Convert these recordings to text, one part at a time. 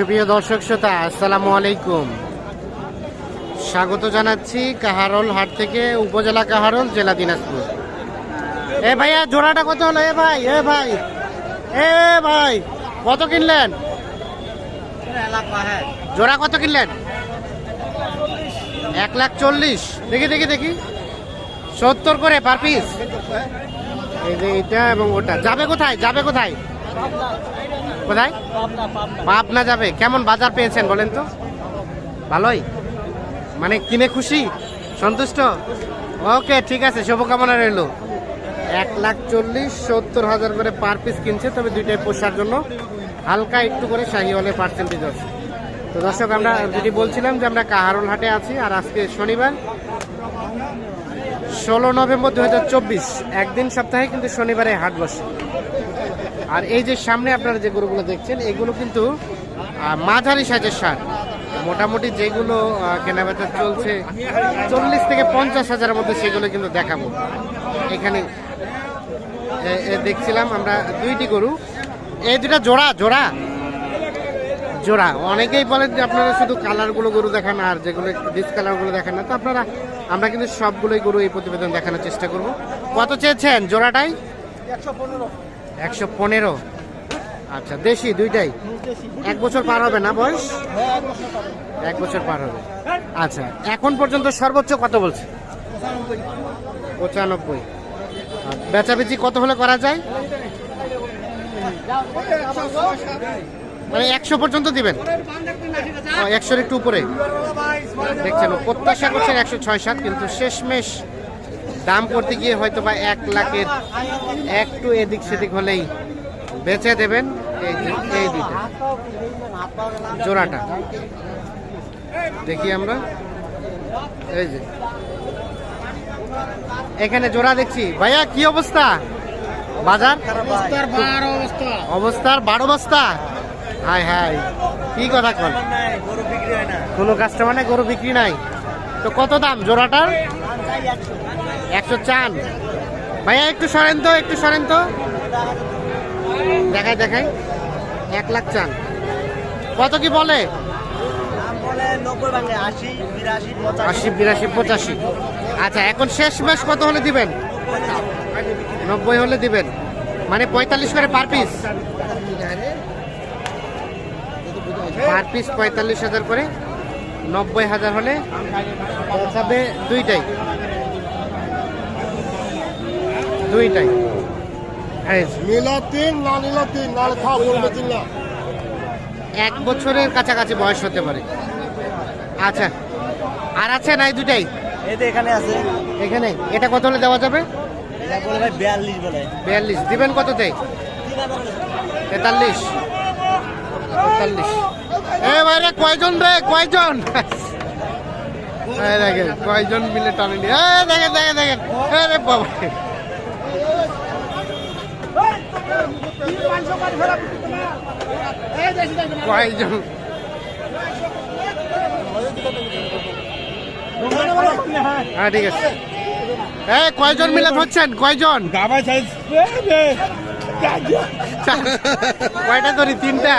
সুপ্রিয় দর্শক শ্রোতা, আসসালামু আলাইকুম। স্বাগত জানাচ্ছি কাহারল হাট থেকে, উপজেলা কাহারল, জেলা দিনাজপুর। এ ভাইয়া, জোড়াটা কত হলো? এ ভাই এ ভাই এ ভাই, কত কিনলেন? জোড়া কত কিনলেন? এক লাখ চল্লিশ। দেখি দেখি দেখি। সত্তর করে পার পিস। এই যে এটা এবং ওটা। যাবে কোথায়? যাবে কোথায়? কোথায়? পাবনা যাবে। কেমন বাজার পেয়েছেন বলেন তো? ভালোই? মানে কিনে খুশি? সন্তুষ্ট? ওকে, ঠিক আছে, শুভকামনা রইল। এক লাখ চল্লিশ, সত্তর হাজার করে পার পিস কিনছে, তবে দুইটাই পোষার জন্য। হালকা একটু করে শাহিওয়ালের পার্সেন্টেজ আছে। তো দর্শক, আমরা যেটি বলছিলাম যে আমরা কাহারুল হাটে আছি, আর আজকে শনিবার, ষোলো নভেম্বর দু হাজার চব্বিশ। একদিন সপ্তাহে কিন্তু শনিবারে হাট বসে। আর এই যে সামনে আপনারা যে গরুগুলো দেখছেন, এগুলো কিন্তু মাঝারি সাইজের সার মোটামুটি যেগুলো কেনাবেচা চলছে, চল্লিশ থেকে পঞ্চাশ হাজারের মধ্যে সেগুলো কিন্তু দেখাবো। এখানে দেখছিলাম আমরা দুইটি গরু। এই দুটা জোড়া জোড়া। জোড়া। অনেকেই বলেন যে আপনারা শুধু কালারগুলো গরু দেখান আর যেগুলো ডিসকালারগুলো দেখান না। তো আপনারা, আমরা কিন্তু সবগুলোই গরু এই প্রতিবেদন দেখানোর চেষ্টা করব। কত চেয়েছেন জোড়াটাই? একশো পনেরো। আচ্ছা দেশি দুইটাই? এক বছর পার হবে না বয়স? এক বছর পার হবে। আচ্ছা এখন পর্যন্ত সর্বোচ্চ কত বলছে? পঁচানব্বই। বেচাবেচি কত হলে করা যায়? মানে একশো পর্যন্ত দিবেন? একশোর একটু উপরে। দেখছেন, প্রত্যাশা করছেন একশো ছয় সাত, কিন্তু শেষমেশ দাম করতে গিয়ে হয়তো বা এক লাখের একটু এদিক সেদিক হলেই বেচে দেবেন এই এই দুইটা জোড়াটা। দেখি আমরা। এই যে। এখানে জোড়া দেখছি। ভাইয়া কি অবস্থা? বাজার? অবস্থার বারো বস্তা? হাই হাই। কি কথা কন? বিক্রি কোনো কাস্টমার নাই গরু বিক্রি নাই। তো কত দাম জোড়াটার? একশো চান ভাইয়া একটু সরেন তো একটু সরেন তো। দেখাই দেখাই। এক লাখ চান কত কি বলে? আশি বিরাশি পঁচাশি। আচ্ছা এখন শেষ মাস কত হলে দিবেন? নব্বই হলে দিবেন। মানে পঁয়তাল্লিশ করে পার পিস। পার পিস পঁয়তাল্লিশ হাজার করে নব্বই হাজার হলে। বেচাবে দুইটাই। দুইটাই। নিলা তিন না নিলা তিন নাহলে খাও বলবে তিন না এক বছরের কাছাকাছি বয়স হতে পারে। আচ্ছা। আর আছে নাই দুটাই এই তো এখানে আছে। এখানে? এটা কত হলে দেওয়া যাবে? এটা বলে ভাই বিয়াল্লিশ বলে। বিয়াল্লিশ। দিবেন কততে তেতাল্লিশ। তেতাল্লিশ। এ বাইরে কয়জন রে? কয়জন? দেখেন কয়জন মিলে টানে দেখেন দেখেন দেখেন। এ রে বাবা। কয়জন হ্যাঁ ঠিক আছে। এ কয়জন মিলে ধরছেন কয়জন? কয়টা ধরি তিনটা?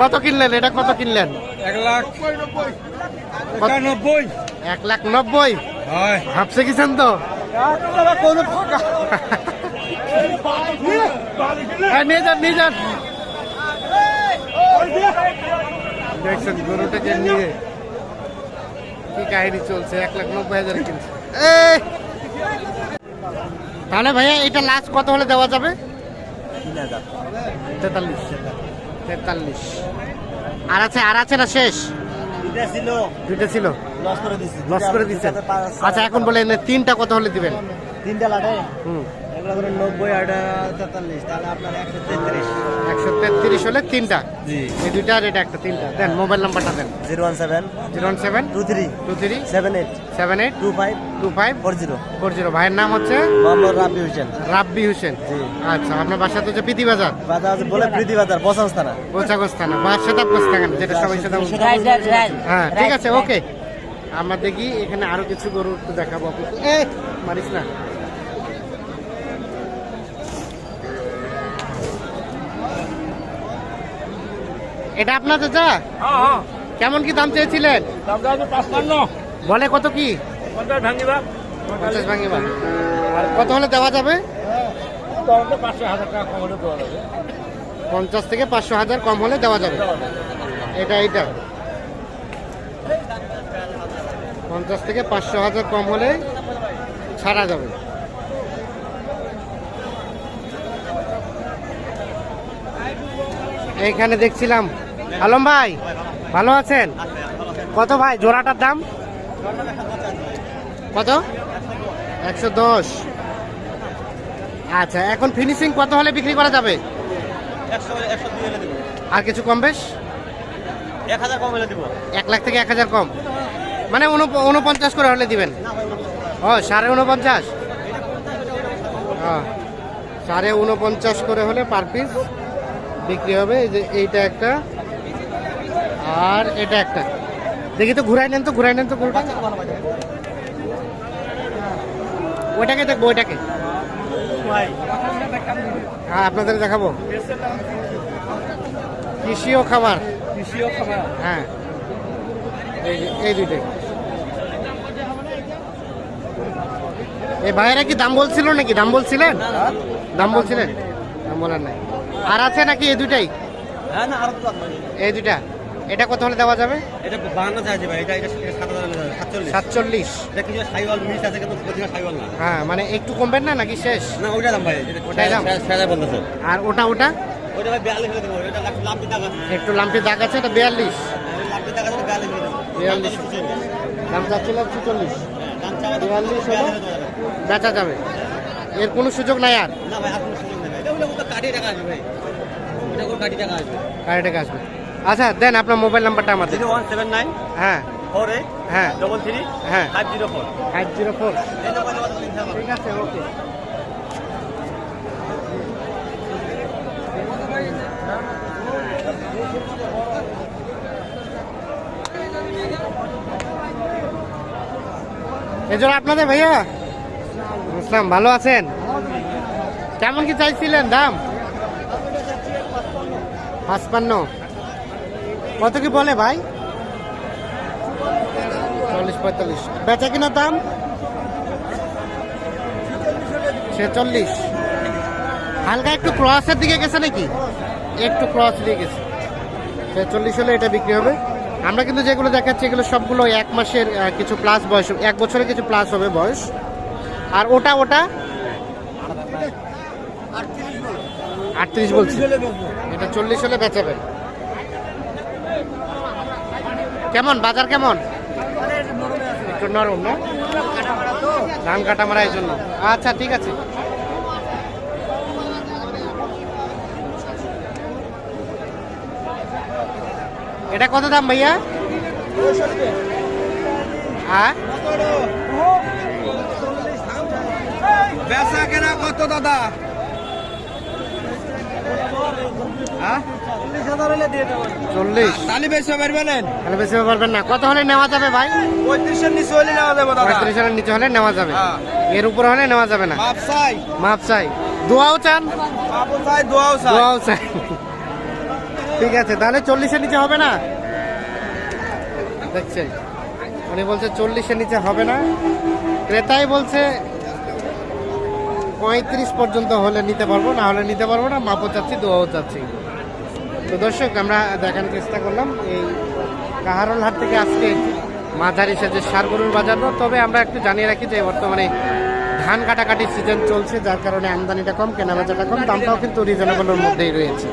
কত কিনলেন? এটা কত কিনলেন? এক লাখ একানব্বই এক লাখ নব্বই? ভাবছে কিছেন তো? নিয়ে যান নিয়ে যান দেখছেন গরুটাকে নিয়ে কি কাহিনী চলছে? এক লাখ নব্বই হাজার কিনছে! তাহলে ভাইয়া এটা লাস্ট কত হলে দেওয়া যাবে? তেতাল্লিশ। তেতাল্লিশ। আর আছে আর আছে না শেষ? ছিল। দুইটা ছিল? লস করে দিছি। লস করে দিছেন? আচ্ছা এখন বলে তিনটা কত হলে দিবেন? তিনটা লাটে। হুম। ধরুন নব্বই আর তেতাল্লিশ তাহলে আপনার একশো তেত্রিশ। একশো তেত্রিশ হলে তিনটা। জি। এই দুইটা আর এটা একটা তিনটা। দেন মোবাইল নাম্বারটা দেন। Zero one seven zero one seven two three two three seven eight seven eight two five two five four zero. Four zero. ভাইয়ের নাম হচ্ছে? মোহাম্মদ রাব্বি হোসেন। রাব্বি হোসেন। জি। আচ্ছা আপনার বাসা তো হচ্ছে পিতি বাজার বাজার আছে বলে প্রীতি বাজার বসাংস থানা গোছাগোছ থানা বা সেতাবগোছ থানা যেটা সবাই সেটা হ্যাঁ ঠিক আছে ওকে আমরা দেখি এখানে আরও কিছু গরু একটু দেখাবো। আপনাকে এ মারিস না। এটা আপনার চাচা? হ্যাঁ হ্যাঁ। কেমন কি দাম চেয়েছিলেন? বলে কত কি? পঞ্চাশ ভাঙি আর কত হলে দেওয়া যাবে? পঞ্চাশ থেকে পাঁচশো হাজার কম হলে দেওয়া যাবে। এটা এইটা। পঞ্চাশ থেকে পাঁচশো হাজার কম হলে ছাড়া যাবে। এইখানে দেখছিলাম আলম ভাই ভালো আছেন? কত ভাই? জোড়াটার দাম? কত? একশো দশ। আচ্ছা এখন ফিনিশিং কত হলে বিক্রি করা যাবে? আর কিছু কম বেশ? এক হাজার কম হলে দেবো। এক লাখ থেকে এক হাজার কম। মানে উনপ- উনপঞ্চাশ করে হলে দিবেন? ও সাড়ে উনপঞ্চাশ? সাড়ে উনপঞ্চাশ করে হলে পার পিস বিক্রি হবে। এই যে এইটা একটা। আর এটা একটা। দেখি তো ঘুরাই নেন তো ঘুরাই নেন তো গরুটা। ওইটাকে দেখব ওইটাকে। হ্যাঁ আপনাদের দেখাবো। কৃষি ও খাবার কৃষিও খাবার হ্যাঁ। এই এই দুইটাই। এই ভাইয়েরা কি দাম বলছিল নাকি? দাম বলছিলেন? দাম বলছিলেন? দাম বলার নাই। আর আছে নাকি এই দুইটাই? হ্যাঁ এই দুইটা? এটা কত হলে দেওয়া যাবে? এটা বাহান্ন চাইছে ভাই এটা এটা সাতচল্লিশ। সাতচল্লিশ। এটা কিছু সাইওয়াল মিস আছে কিন্তু প্রতিমা সাইওয়াল না। হ্যাঁ মানে একটু কমবেন না নাকি শেষ? না ওইটা দাম ভাই ওটাই দাম? বলতেছে। আর ওটা ওটা? ওইটা ভাই বিয়াল্লিশ হলে দেবো লাখ লাম্পি টাকা। একটু লাম্পি দাগ আছে এটা বিয়াল্লিশ। লাম্পি টাকা হলে বিয়াল্লিশ হলে বিয়াল্লিশ। দাম চাচ্ছিলাম ছেচল্লিশ। দাম চাওয়া বিয়াল্লিশ হলে বিয়াল্লিশ হলে দেবো। বেচা যাবে। এর কোনো সুযোগ নাই আর? না ভাই আর কোনো সুযোগ নেই এটা ওটা ওটা কাটিয়ে টাকা আসবে ভাই। ওটা ওটা কাটিয়ে টাকা আসবে। গাড়ি টাকা আসবে। আচ্ছা দেন আপনার মোবাইল নাম্বারটা আমাদের। জিরো ওয়ান সেভেন নাইন হ্যাঁ। ফোর এইট হ্যাঁ। ডবল থ্রি হ্যাঁ। Five zero four. Five zero four. ঠিক আছে ওকে। এজন্য আপনাদের ভাইয়া? বুঝলাম ভালো আছেন? কেমন কি চাইছিলেন দাম? পাঁচপান্ন। কত কি বলে ভাই? চল্লিশ পঁয়তাল্লিশ। বেচা কিনা দাম? ছেচল্লিশ। হালকা একটু ক্রসের দিকে গেছে নাকি? একটু ক্রস দিয়ে গেছে। ছেচল্লিশ হলে এটা বিক্রি হবে। আমরা কিন্তু যেগুলো দেখাচ্ছি এগুলো সবগুলো এক মাসের কিছু প্লাস বয়স এক বছরের কিছু প্লাস হবে বয়স। আর ওটা ওটা? আটত্রিশ বলছি। এটা চল্লিশ হলে বেচাবেন কেমন বাজার কেমন? একটু নরম না? ধান কাটা মারা এই জন্য। আচ্ছা ঠিক আছে। এটা কত দাম ভাইয়া? হ্যাঁ? বেচা কেনা কত দাদা? চল্লিশ। তালি বেচতে পারবেন তাহলে বেশি পারবেন না। কত হলে নেওয়া যাবে ভাই? পঁয়ত্রিশের নিচে হলে নেওয়া যাবে নিচে হলে নেওয়া যাবে। হ্যাঁ। এর উপর হলে নেওয়া যাবে না। মাপ চাই। মাপ চাই। দোয়াও চান? মাপও চাই দোয়াও চাই। দোয়াও চাই। ঠিক আছে তাহলে চল্লিশের নিচে হবে না? দেখছেন। উনি বলছে চল্লিশের নিচে হবে না। ক্রেতাই বলছে পঁয়ত্রিশ পর্যন্ত হলে নিতে পারব, না হলে নিতে পারব না, মাপও চাচ্ছি, দোয়াও চাচ্ছি তো দর্শক, আমরা দেখানোর চেষ্টা করলাম, এই কাহারল হাট থেকে আজকে মাঝারি সাজে সার গরুর বাজার। তবে আমরা একটু জানিয়ে রাখি যে বর্তমানে ধান কাটাকাটির সিজন চলছে, যার কারণে আমদানিটা কম, কেনাবেচাটা কম, দামটাও কিন্তু রিজনেবলের মধ্যেই রয়েছে